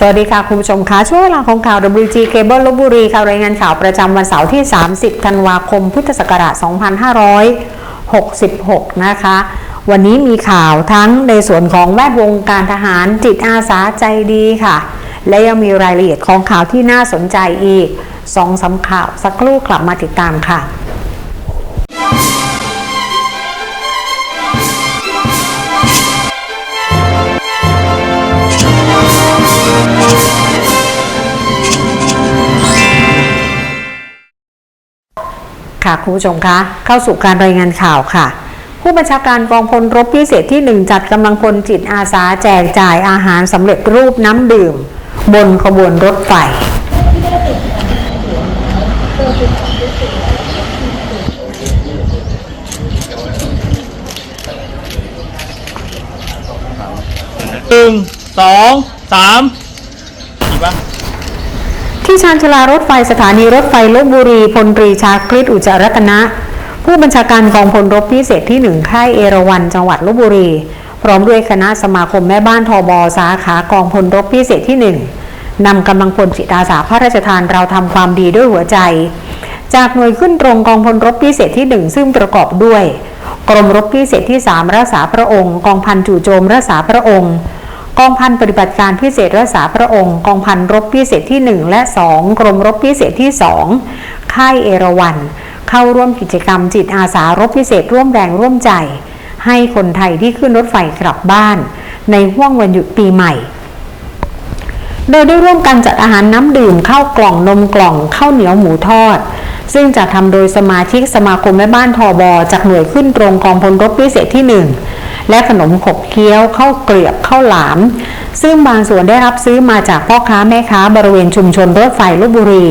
สวัสดีค่ะ คุณผู้ชมคะช่วงเวลาของข่าว WG Cable ลบบุรีค่ะรายงานข่าวประจำวันเสาร์ที่ 30 ธันวาคม พุทธศักราช 2566 นะคะ วันนี้มีข่าวทั้งในส่วนของแวดวงการทหารจิตอาสาใจดีค่ะ และยังมีรายละเอียดของข่าวที่น่าสนใจอีกสองสาข่าวสักครู่กลับมาติดตามค่ะ ค่ะคุณผู้ชมคะเข้าสู่การรายงานข่าวค่ะ ผู้บัญชาการกองพลรบพิเศษที่ 1 จัดกำลังพลจิตอาสาแจกจ่ายอาหารสำเร็จรูปน้ำดื่ม บนขบวนรถไฟหนึ่งสองสามอีกปะ ที่ชานชลารถไฟสถานีรถไฟลบบุรีพลตรีชาคริตอุจรัตนะ ผู้บัญชาการกองพลรบพิเศษที่หนึ่งค่ายเอราวันจังหวัดลบบุรี พร้อมด้วยคณะสมาคมแม่บ้านทบสาขากองพลรบพิเศษที่หนึ่งนำกำลังพลจิตอาสาพระราชทานเราทำความดีด้วยหัวใจ จากหน่วยขึ้นตรงกองพลรบพิเศษที่หนึ่งซึ่งประกอบด้วย กรมรบพิเศษที่3รักษาพระองค์ กองพันจู่โจมรักษาพระองค์ กองพันปฏิบัติการพิเศษรักษาพระองค์ กองพันรบพิเศษที่ 1 และ 2 กรมรบพิเศษที่ 2 ค่ายเอราวัน เข้าร่วมกิจกรรมจิตอาสารบพิเศษร่วมแรงร่วมใจ ให้คนไทยที่ขึ้นรถไฟกลับบ้าน ในห่วงวันหยุดปีใหม่โดยได้ร่วมกันจัดอาหารน้ำดื่มข้าวกล่องนมกล่องข้าวเหนียวหมูทอด ซึ่งจะทำโดยสมาชิกสมาคมแม่บ้านทอบอจากหน่วยขึ้นตรงกองพลรบพิเศษที่ 1 และขนมขบเคี้ยวข้าวเกลียบข้าวหลาม ซึ่งบางส่วนได้รับซื้อมาจากพ่อค้าแม่ค้าบริเวณชุมชนรถไฟลบบุรี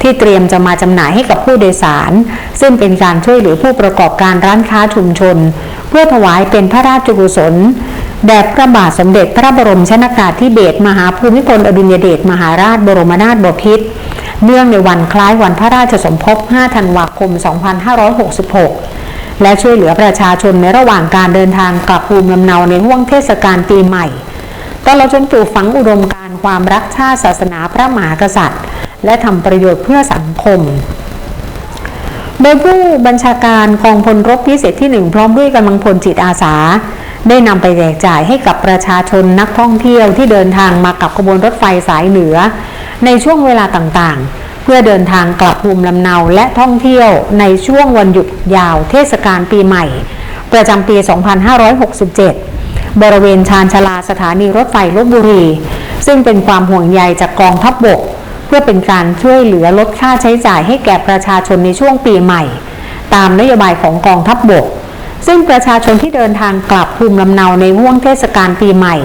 ที่เตรียมจะมาจำหน่ายให้กับผู้โดยสาร ซึ่งเป็นการช่วยเหลือผู้ประกอบการร้านค้าชุมชน เพื่อถวายเป็นพระราชกุศลแด่พระบาทสมเด็จพระบรมชนากาธิเบศรมหาภูมิพลอดุลยเดชมหาราชบรมนาถบพิตรเนื่องในวันคล้ายวันพระราชสมภพ 5 ธันวาคม 2566 และช่วยเหลือประชาชนในระหว่างการเดินทางกลับภูมิลำเนาในห่วงเทศกาลปีใหม่ตลอดจนปลูกฝังอุดมการความรักชาติศาสนาพระมหากษัตริย์ และทำประโยชน์เพื่อสังคม โดยผู้บัญชาการกองพลรบพิเศษที่หนึ่งพร้อมด้วยกำลังพลจิตอาสา ได้นำไปแจกจ่ายให้กับประชาชนนักท่องเที่ยวที่เดินทางมากับขบวนรถไฟสายเหนือ ในช่วงเวลาต่างๆ เพื่อเดินทางกลับภูมิลำเนาและท่องเที่ยวในช่วงวันหยุดยาวเทศกาลปีใหม่ ประจำปี 2567 บริเวณชานชาลาสถานีรถไฟลบบุรี ซึ่งเป็นความห่วงใยจากกองทัพบบก เพื่อเป็นการช่วยเหลือลดค่าใช้จ่ายให้แก่ประชาชนในช่วงปีใหม่ ตามนโยบายของกองทัพบบก ซึ่งประชาชนที่เดินทางกลับภูมิลำเนาในห่วงเทศกาลปีใหม่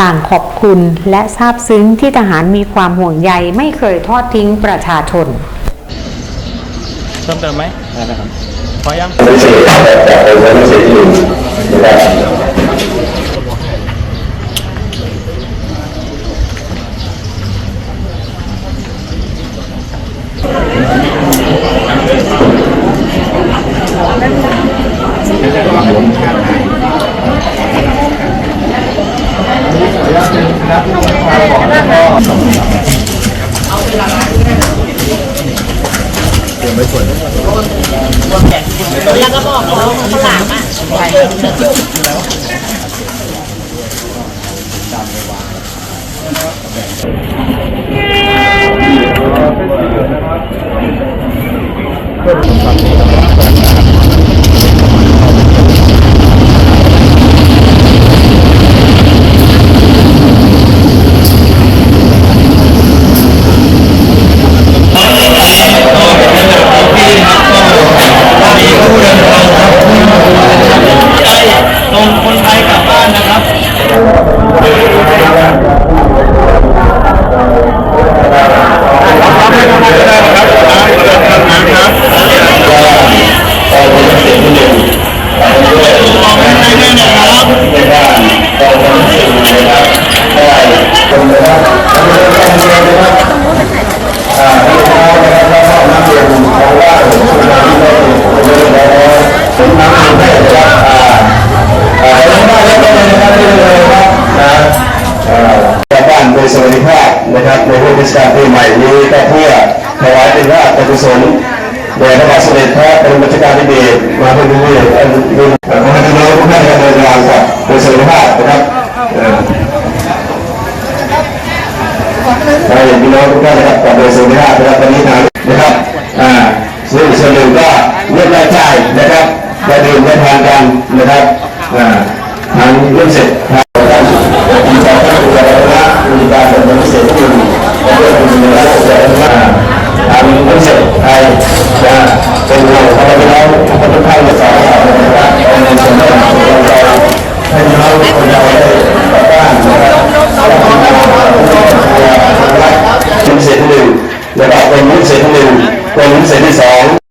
ต่างขอบคุณและซาบซึ้งที่ทหารมีความห่วงใยไม่เคยทอดทิ้งประชาชนเพิ่มเติมไหมได้ครับพอยังพิเศษจากโรงเรียนพิเศษที่หนึ่งนะครับ แล้วก็บอกเขาเขาหลามอะส่ง ชาวบ้านด้วยสวัสดิภาพนะครับในเทศกาลปีใหม่นี้ก็เพื่อถวายเป็นพระราชกุศลแด่พระบาทสมเด็จพระบรมราชกาลที่เบศรมาเป็นผู้เอกอันเป็นขอให้พี่น้องทุกท่านเดินทางกับโดยสวัสดิภาพนะครับเอ่อขอให้พี่น้องทุกท่านนะครับกับโดยสวัสดิภาพนะครับวันนี้ทาง มีระบบแต่ละทางเรื่องเสร็จไทยนะเป็นเราพอเราเราทุกท่านจะสอนเรานะครับในส่วนของเราให้เราคนเราได้ต่อต้านนะครับเป็นเสร็จหนึ่งแล้วก็เป็นรุ่นเสร็จที่หนึ่งเป็นรุ่นเสร็จที่สอง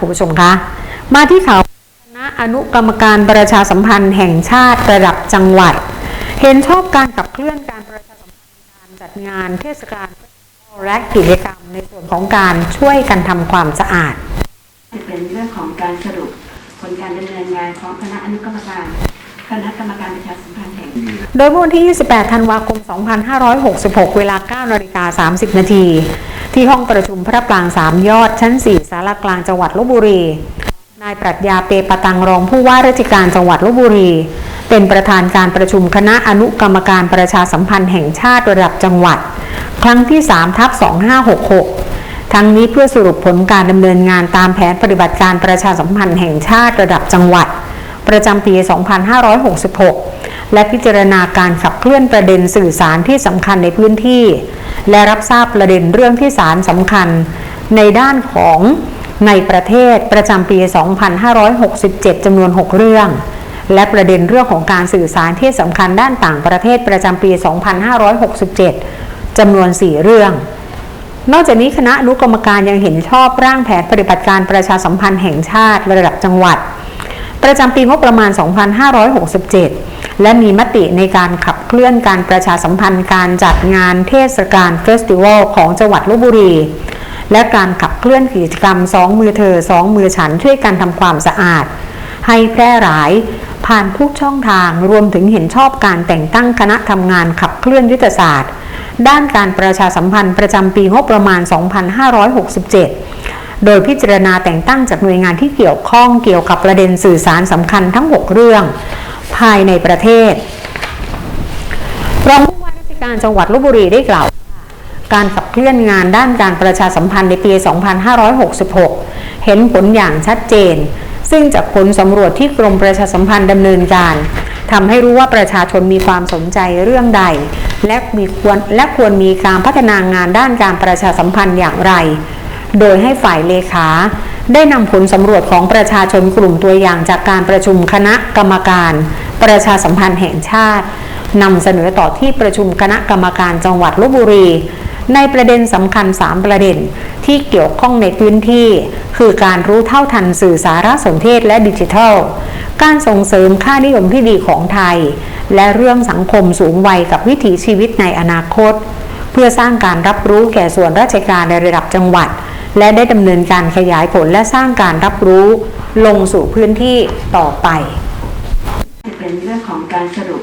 ค่ะคุณผู้ชมคะมาที่ข่าวคณะอนุกรรมการประชาสัมพันธ์แห่งชาติระดับจังหวัด เห็นชอบการขับเคลื่อนการประชาสัมพันธ์การจัดงานเทศกาลและกิจกรรมในส่วนของการช่วยกันทำความสะอาดจะเป็นเรื่องของการสรุปผลการดำเนินงานของคณะอนุกรรมการคณะกรรมการประชาสัมพันธ์แห่ง โดยเมื่อวันที่ 28 ธันวาคม 2566 เวลา 9 นาฬิกา 30 นาที ที่ห้องประชุมพระปรางสามยอดชั้น 4 สารกลางจังหวัดลบบุรี นายปรัชญาเปปตังรองผู้ว่าราชการจังหวัดลบบุรี เป็นประธานการประชุมคณะอนุกรรมการประชาสัมพันธ์แห่งชาติระดับจังหวัด ครั้งที่3ทับ2566 ทั้งนี้เพื่อสรุปผลการดำเนินงานตามแผนปฏิบัติการประชาสัมพันธ์แห่งชาติระดับจังหวัด ประจำปี 2566 และพิจารณาการขับเคลื่อนประเด็นสื่อสารที่สำคัญในพื้นที่ และรับทราบประเด็นเรื่องที่สารสำคัญ ในด้านของในประเทศประจำปี 2567 จำนวน 6 เรื่อง และประเด็นเรื่องของการสื่อสารที่สำคัญด้านต่างประเทศประจำปี 2567 จำนวน 4 เรื่อง นอกจากนี้คณะอนุกรรมการยังเห็นชอบร่างแผนปฏิบัติการประชาสัมพันธ์แห่งชาติระดับจังหวัด ประจำปีงบประมาณ 2567 และมีมติในการขับเคลื่อนการประชาสัมพันธ์การจัดงานเทศกาลเฟสติวัลของจังหวัดลบบุรีและการขับเคลื่อนกิจกรรมสองมือเธอสองมือฉันช่วยกันทำความสะอาด ให้แพร่หลาย ผ่านทุกช่องทางรวมถึงเห็นชอบการแต่งตั้งคณะทำงานขับเคลื่อนยุทธศาสตร์ ด้านการประชาสัมพันธ์ประจำปีงบประมาณ 2567 โดยพิจารณาแต่งตั้งจากหน่วยงานที่เกี่ยวข้องเกี่ยวกับประเด็นสื่อสารสำคัญทั้ง 6 เรื่อง ภายในประเทศรองผู้ว่าราชการจังหวัดลบบุรีได้กล่าว การขับเคลื่อนงานด้านการประชาสัมพันธ์ในปี 2566 เห็นผลอย่างชัดเจน ซึ่งจากผลสำรวจที่กรมประชาสัมพันธ์ดำเนินการทำให้รู้ว่าประชาชนมีความสนใจเรื่องใด และมีควรและควรมีการพัฒนางานด้านการประชาสัมพันธ์อย่างไร โดยให้ฝ่ายเลขา ได้นำผลสำรวจของประชาชนกลุ่มตัวอย่างจากการประชุมคณะกรรมการ ประชาสัมพันธ์แห่งชาตินำเสนอต่อที่ประชุมคณะกรรมการจังหวัดลบบุรี ในประเด็นสำคัญ 3 ประเด็นที่เกี่ยวข้องในพื้นที่ คือการรู้เท่าทันสื่อสารสนเทศและดิจิทัล การส่งเสริมค่านิยมที่ดีของไทย และเรื่องสังคมสูงวัยกับวิถีชีวิตในอนาคต เพื่อสร้างการรับรู้แก่ส่วนราชการในระดับจังหวัด และได้ดำเนินการขยายผลและสร้างการรับรู้ลงสู่พื้นที่ต่อไปจะเป็นเรื่องของการสรุป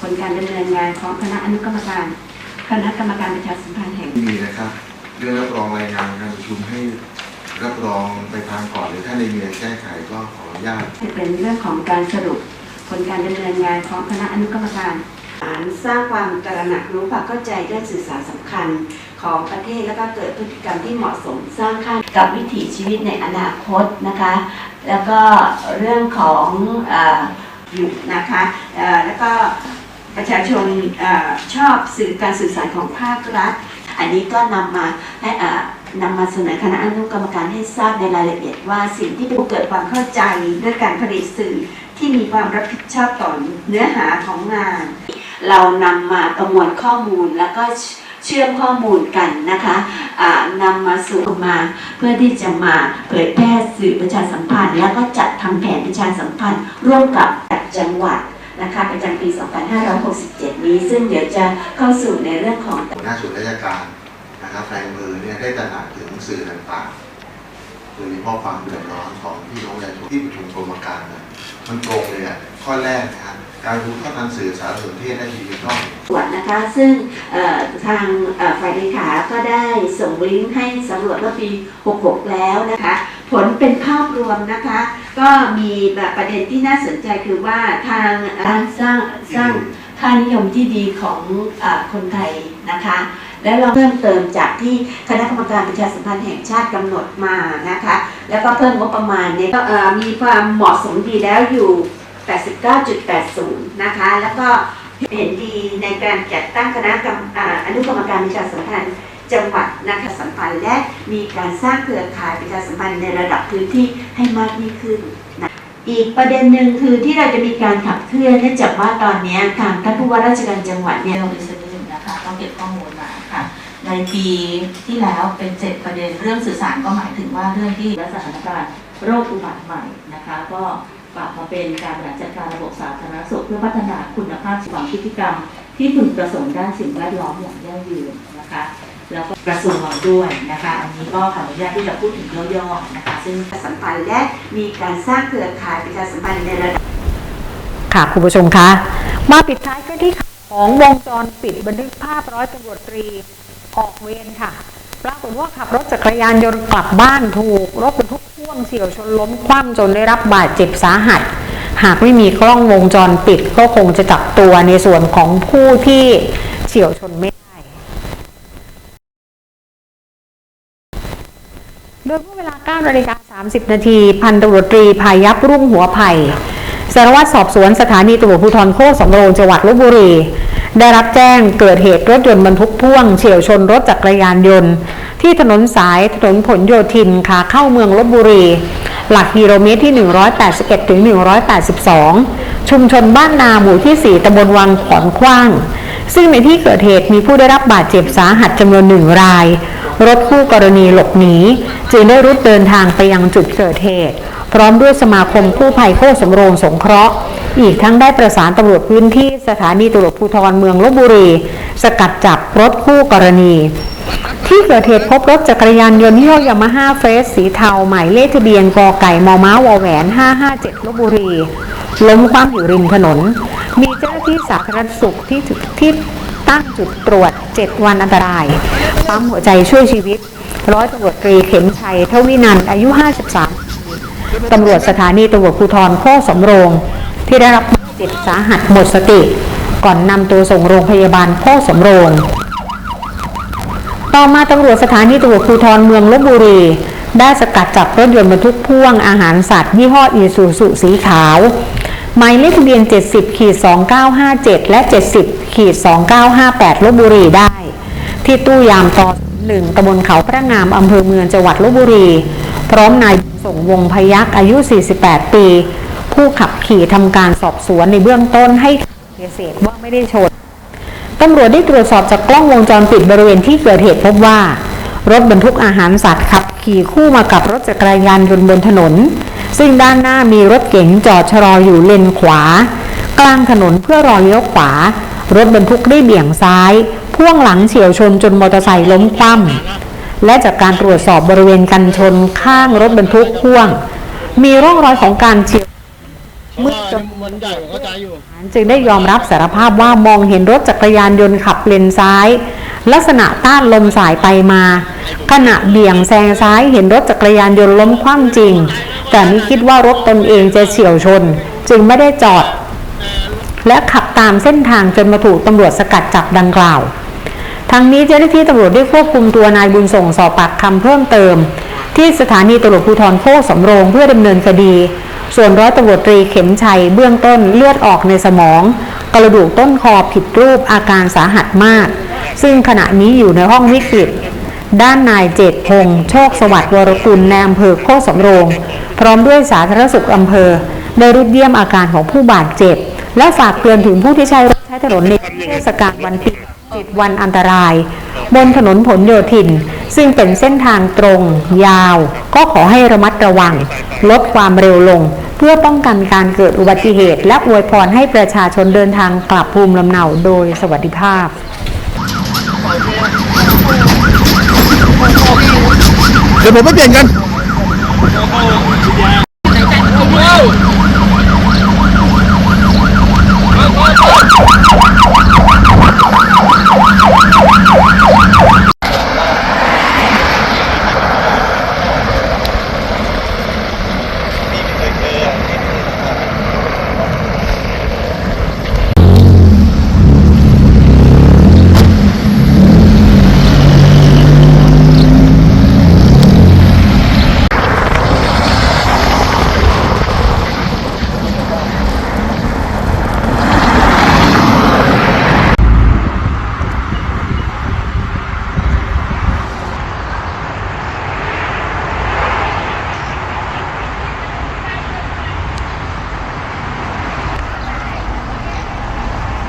ผลการดำเนินงานของคณะอนุกรรมการคณะกรรมการประชาสัมพันธ์แห่งที่มีนะครับเรื่องรับรองรายงานการประชุมให้รับรองไปทางก่อนหรือถ้าในมีอะไรแก้ไขก็ขออนุญาตจะเป็นเรื่องของการสรุปผลการดำเนินงานของคณะอนุกรรมการ สร้างความตระหนักรู้ความเข้าใจเรื่องสื่อสารสำคัญของประเทศแล้วก็เกิดพฤติกรรมที่เหมาะสมสร้างค่ากับวิถีชีวิตในอนาคตนะคะ แล้วก็เรื่องของอยู่นะคะแล้วก็ประชาชนอชอบสื่อการสื่อสารของภาครัฐ อันนี้ก็นำมาให้นำมาเสนอคณะอนุกรรมการให้ทราบในรายละเอียดว่าสิ่งที่ผู้เกิดความเข้าใจด้วยการผลิตสื่อที่มีความรับผิดชอบต่อเนื้อหาของงาน เรานำมาประมวลข้อมูลแล้วก็เชื่อมข้อมูลกันนะคะอ่านำมาสู่มาเพื่อที่จะมาเผยแพร่สื่อประชาสัมพันธ์ แล้วก็จัดทำแผนประชาสัมพันธ์ ร่วมกับจังหวัดนะคะประจำปี 2567 นี้ ซึ่งเดี๋ยวจะเข้าสู่ในเรื่องของหน้าส่วนราชการนะครับในอำเภอเนี่ยได้ตระหนักถึงสื่อต่างๆโดยเฉพาะความเดือดร้อนของพี่น้องประชาชนที่ประชุมกรมการนะมันตรงเลยอะข้อแรกนะครับ การรู้ข้อทางสื่อสารสนเทศและดิจิทัลตรวจนะคะ ซึ่งทางฝ่ายเลขาก็ได้ส่งลิงก์ให้สำรวจเมื่อปี 66 แล้วนะคะ ผลเป็นภาพรวมนะคะ ก็มีแบบประเด็นที่น่าสนใจคือว่าทางการสร้างสร้างค่านิยมที่ดีของอคนไทยนะคะ และเราเพิ่มเติมจากที่คณะกรรมการประชาสัมพันธ์แห่งชาติกำหนดมานะคะ แล้วก็เพิ่มงบประมาณเนี่ยก็มีความเหมาะสมดีแล้วอยู่ 89.80 นะคะ แล้วก็เห็นดีในการจัดตั้งคณะกรรมอนุกรรมการประชาสัมพันธ์จังหวัดนะคะสัมพันธ์และมีการสร้างเครือข่ายประชาสัมพันธ์ในระดับพื้นที่ให้มากยิ่งขึ้นนะอีกประเด็นหนึ่งคือที่เราจะมีการขับเคลื่อนเนื่องจากว่าตอนนี้ทางท่านผู้ว่าราชการจังหวัดเนี่ยเรื่อง listening นะคะต้องเก็บข้อมูลมาค่ะในปีที่แล้วเป็นเจ็ดประเด็นเรื่องสื่อสารก็หมายถึงว่าเรื่องที่และสถานการณ์โรคอุบัติใหม่นะคะก็ ปรับมาเป็นการบริหารจัดการระบบสาธารณสุขเพื่อพัฒนาคุณภาพชีวพฤติกรรม ที่พึงประสงค์ด้านสิ่งแวดล้อมอย่างยั่งยืนนะคะ แล้วก็กระทรวงด้วยนะคะ อันนี้ก็ขออนุญาตที่จะพูดถึงย่อๆนะคะ ซึ่งประชาสัมพันธ์และมีการสร้างเครือข่ายประชาสัมพันธ์ในระดับค่ะคุณผู้ชมคะมาปิดท้ายกันที่ของวงจรปิดบันทึกภาพร้อยตำรวจตรีออกเวรค่ะ ปรากฏว่าขับรถจักรยานยนต์กลับบ้านถูกรถบรรทุกพ่วงเฉียวชนล้มคว่ำจนได้รับบาดเจ็บสาหัส หากไม่มีกล้องวงจรปิดก็คงจะจับตัวในส่วนของผู้ที่เฉียวชนไม่ได้โดยเมื่อเวลา9นาฬิกา30 นาที พันตำรวจตรีพายับรุ่งหัวไผ่ สารวัตรสอบสวนสถานีตำรวจภูธรโคกสำโรงจังหวัดลบบุรี ได้รับแจ้งเกิดเหตุรถยนต์บรรทุกพ่วงเฉียวชนรถจักรยานยนต์ ที่ถนนสายถนนผลโยธินขาเข้าเมืองลบบุรี หลักกิโลเมตรที่ 181ถึง182 ชุมชนบ้านนาหมู่ที่ 4ตำบลวังขอนขว้าง ซึ่งในที่เกิดเหตุมีผู้ได้รับบาดเจ็บสาหัสจำนวนหนึ่งราย รถคู่กรณีหลบหนีจึงได้รุดเดินทางไปยังจุดเกิดเหตุ พร้อมด้วยสมาคมกู้ภัยโคกสำโรงสงเคราะห์ อีกทั้งได้ประสานตำรวจพื้นที่สถานีตำรวจภูธรเมืองลบบุรี สกัดจับรถคู่กรณี ที่เกิดเหตุพบรถจักรยานยนต์ยี่ห้อยามาฮ่าเฟสสีเทาหมายเลขทะเบียนกไก่มอม้าวอแหวน 557ลบบุรีล้มคว่ำอยู่ริมถนน มีเจ้าหน้าที่สาธารณสุขที่ที่ตั้งจุดตรวจ 7 วันอันตราย ปั๊มหัวใจช่วยชีวิต ร้อยตำรวจตรีเข็มชัยทวินันท์อายุ 53 ตำรวจสถานีตำรวจภูธรโคกสำโรง ที่ได้รับบาดเจ็บสาหัสหมดสติ ก่อนนำตัวส่งโรงพยาบาลโคกสำโรง ต่อมาตำรวจสถานีตำรวจภูธรเมืองลบบุรี ได้สกัดจับรถยนต์บรรทุกพ่วงอาหารสัตว์ยี่ห้ออีซูซุสีขาวหมายเลขทะเบียน 70ขีด2957 และ 70ขีด2958ลบบุรีได้ ที่ตู้ยามตอหนึ่งตำบลเขาพระงามอำเภอเมืองจังหวัดลบบุรี พร้อมนายส่งวงพยักอายุ 48 ปี ผู้ขับขี่ทำการสอบสวนในเบื้องต้นให้ปฏิเสธว่าไม่ได้ชนตำรวจได้ตรวจสอบจากกล้องวงจรปิดบริเวณที่เกิดเหตุพบว่า รถบรรทุกอาหารสัตว์ขับ ขี่คู่มากับรถจักรยานยนต์บนถนน ซึ่งด้านหน้ามีรถเก๋งจอดชะลออยู่เลนขวา กลางถนนเพื่อรอเลี้ยวขวา รถบรรทุกได้เบี่ยงซ้าย พ่วงหลังเฉียวชนจนมอเตอร์ไซค์ล้มคว่ำ และจากการตรวจสอบบริเวณกันชนข้างรถบรรทุกพ่วง มีร่องรอยของการเฉียวมืดจนมันใหญ่เข้าใจอยู่จึงได้ยอมรับสารภาพว่ามองเห็นรถจักรยานยนต์ขับเลนซ้าย ลักษณะต้านลมสายไปมา ขณะเบี่ยงแซงซ้ายเห็นรถจักรยานยนต์ล้มคว่ำจริง แต่ไม่คิดว่ารถตนเองจะเฉียวชน จึงไม่ได้จอด และขับตามเส้นทางจนมาถูกตำรวจสกัดจับดังกล่าว ทั้งนี้เจ้าหน้าที่ตำรวจได้ควบคุมตัวนายบุญส่งสอบปากคำเพิ่มเติม ที่สถานีตำรวจภูธรโคกสำโรงเพื่อดำเนินคดี ส่วนร้อยตำรวจตรีเข็มชัยเบื้องต้นเลือดออกในสมอง กระดูกต้นคอผิดรูปอาการสาหัสมาก ซึ่งขณะนี้อยู่ในห้องวิกฤตด้านนายเจตพงษ์โชคสวัสดิ์วรกุลในอำเภอโคกสำโรง พร้อมด้วยสาธารณสุขอำเภอได้รุดเยี่ยมอาการของผู้บาดเจ็บ และฝากเตือนถึงผู้ที่ใช้รถใช้ถนนในเทศกาลวันปี 7วันอันตราย บนถนนผลโยธิน ซึ่งเป็นเส้นทางตรง ยาว ก็ขอให้ระมัดระวัง ลดความเร็วลง เพื่อป้องกันการเกิดอุบัติเหตุ และอวยพรให้ประชาชนเดินทางกลับภูมิลำเนาโดยสวัสดิภาพเดี๋ยวผมไปเปลี่ยนกัน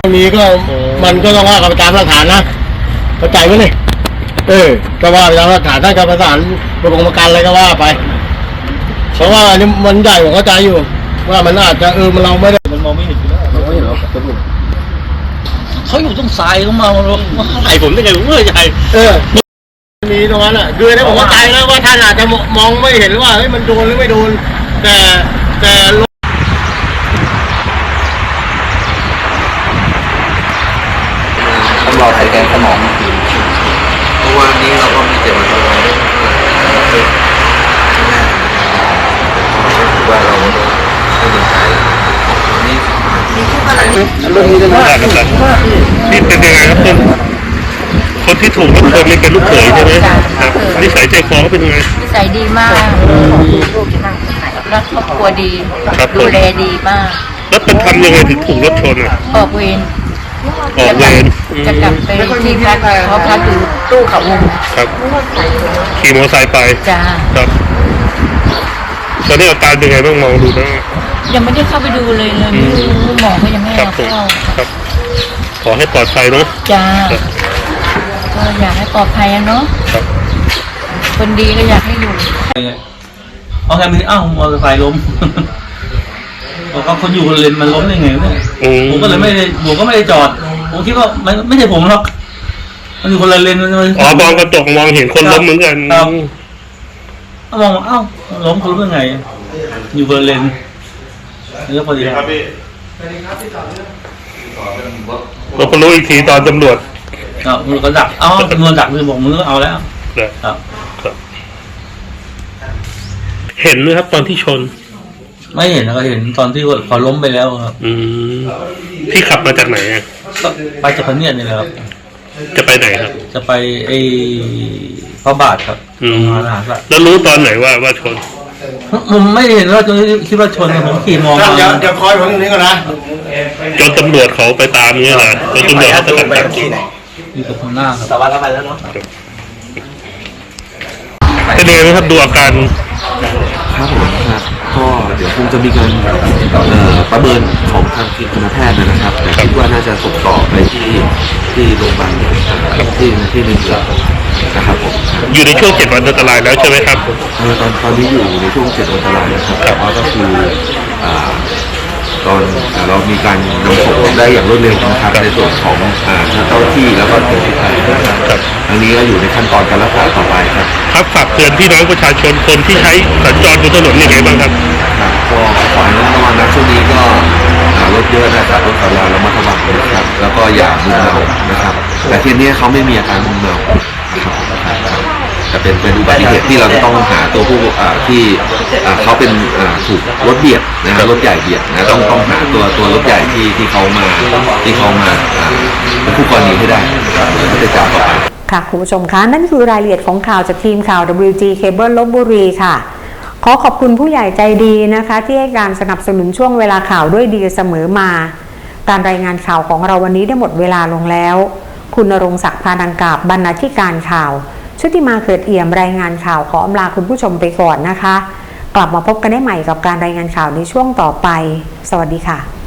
อันนี้ ก็มันก็ต้องว่ากันไปตามหลักฐานนะเข้าใจไหมเนี่ยเออก็ว่าไปตามหลักฐานถ้าการประสานประกงประกันอะไรก็ว่าไป เพราะว่าอันนี้มันใหญ่ผมเข้าใจอยู่ ว่ามันอาจจะเออมันเราไม่ได้มันมองไม่เห็นอยู่แล้วเราไม่เห็นหรอกเขาอยู่ตรงซ้ายเขามามาไหลผมได้ไงผมไม่เข้าใจเออมีตรงนั้นอะคือเนี่ยผมเข้าใจแล้วว่าท่านอาจจะมองไม่เห็นว่าเฮ้ยมันโดนหรือไม่โดนแต่แต่ ต้องรอใส่แกนสมองเพราะว่านี้เราก็มีเจ็บมาตลอดว่าเราไม่ได้ใช้นี่ได้ครับท่านนี่เป็นยังไงครับต้นคนที่ถูกลูกเขยนี่เป็นลูกเขยใช่ไหมครับนิสัยใจคอเขาเป็นยังไงนิสัยดีมากลูกรักครอบครัวดีครับผมดูแลดีมากแล้วเป็นทำยังไงถึงถูกรถชนอะออกเวร ออกเวรอืมจะกลับไปที่พักเพราะพักอยู่ตู้เขาวงครับขี่มอเตอร์ไซค์ไปจ้าครับ ตอนนี้อาการเป็นไงบ้างมองดูนะยังไม่ได้เข้าไปดูเลยเลยไม่รู้หมอก็ยังไม่ครัเอาบผมเข้าครับ ขอให้ปลอดภัยเนาะจ้าครับก็อยากให้ปลอดภัยอะเนาะครับ คนดีก็อยากให้อยู่เอาไงมีอ้าวมอเตอร์ไซค์ล้มบอ กว่าคนอยู่บนเลนมันล้มได้ไงเนี่ยอืม ผมก็เลยไม่ได้ผมก็ไม่ได้จอด ผมคิดว่ามันไม่ใช่ผมหรอก มันอยู่คนละเลนมันมัน อ๋อมองกระจกมองเห็นคนล้มเหมือนกันครับ เอามองว่าเอ้าล้มคนล้มได้ไง อยู่คนละเลนแล้วพอดีครับเราก็รู้อีกทีตอนตำรวจเอามึงก็ดักเอ้าตำรวจดักเลยบอกมึงก็เอาแล้วเลยครับ ครับ เห็นไหมครับตอนที่ชน ไม่เห็นนะก็เห็นตอนที่พอล้มไปแล้วครับอืมพี่ขับมาจากไหนอะก็ไปจากพะเนียดนี่แหละครับ จะไปไหนครับ จะไปไอ้พระบาทครับอืมโรงพยาบาลทหารสัตว์แล้วรู้ตอนไหนว่าว่าชน ผมไม่เห็นว่าจนคิดว่าชนนะผมขี่มองมาเดี๋ยวเดี๋ยวคอยผมตรงนี้ก่อนนะจนตำรวจเขาไปตามเงี้ยนะจนตำรวจเขาสกัดจับอยู่กับคนหน้าครับแต่ว่าเราไปแล้วเนาะเป็นยังไงบ้างครับดูอาการครับผมครับ ก็เดี๋ยวคงจะมีการเอ่อประเมินของทางทีมคณะแพทย์นะครับ แต่คิดว่าน่าจะส่งต่อไปที่ที่โรงพยาบาลที่ที่ในเมืองนะครับผมอยู่ในช่วงเจ็ดวันอันตรายแล้วใช่ไหมครับเออตอนตอนนี้อยู่ในช่วงเจ็ดวันอันตรายนะครับแต่ว่าก็คืออ่า ตอนอ่าเรามีการนำส่งได้อย่างรวดเร็วนะครับในส่วนของอ่าเจ้าที่แล้วก็เจ้าที่ไทยนะครับอันนี้ก็อยู่ในขั้นตอนการรักษาต่อไปครับครับฝากเตือนพี่น้องประชาชนคนที่ใช้สัญจรบนถนนยังไงบ้างครับครับก็ขอให้ระวังนะช่วงนี้ก็อ่ารถเยอะนะครับรถขับราระมัดระวังนะครับ แล้วก็อย่ามึนเมานะครับ แต่ทีนี้เขาไม่มีอาการมึนเมานะครับ แต่เป็นเป็นอุบัติเหตุที่เราจะต้องหาตัวผู้อ่าที่อ่าเขาเป็นอ่าถูกรถเบียดนะครับรถใหญ่เบียดนะต้องต้องหาตัวตัวรถใหญ่ที่ที่เขามาที่เขามาอ่าเป็นผู้กรณีให้ได้นะครับแล้วก็จะจับต่อไปค่ะคุณผู้ชมคะนั่นคือรายละเอียดของข่าวจากทีมข่าว WG Cable ลบบุรีค่ะ ขอขอบคุณผู้ใหญ่ใจดีนะคะ ที่ให้การสนับสนุนช่วงเวลาข่าวด้วยดีเสมอมา การรายงานข่าวของเราวันนี้ได้หมดเวลาลงแล้ว คุณณรงค์ศักดิ์พานังกาบบรรณาธิการข่าว ชุติมาเกิดเอี่ยมรายงานข่าวขออำลาคุณผู้ชมไปก่อนนะคะ กลับมาพบกันได้ใหม่กับการรายงานข่าวในช่วงต่อไป สวัสดีค่ะ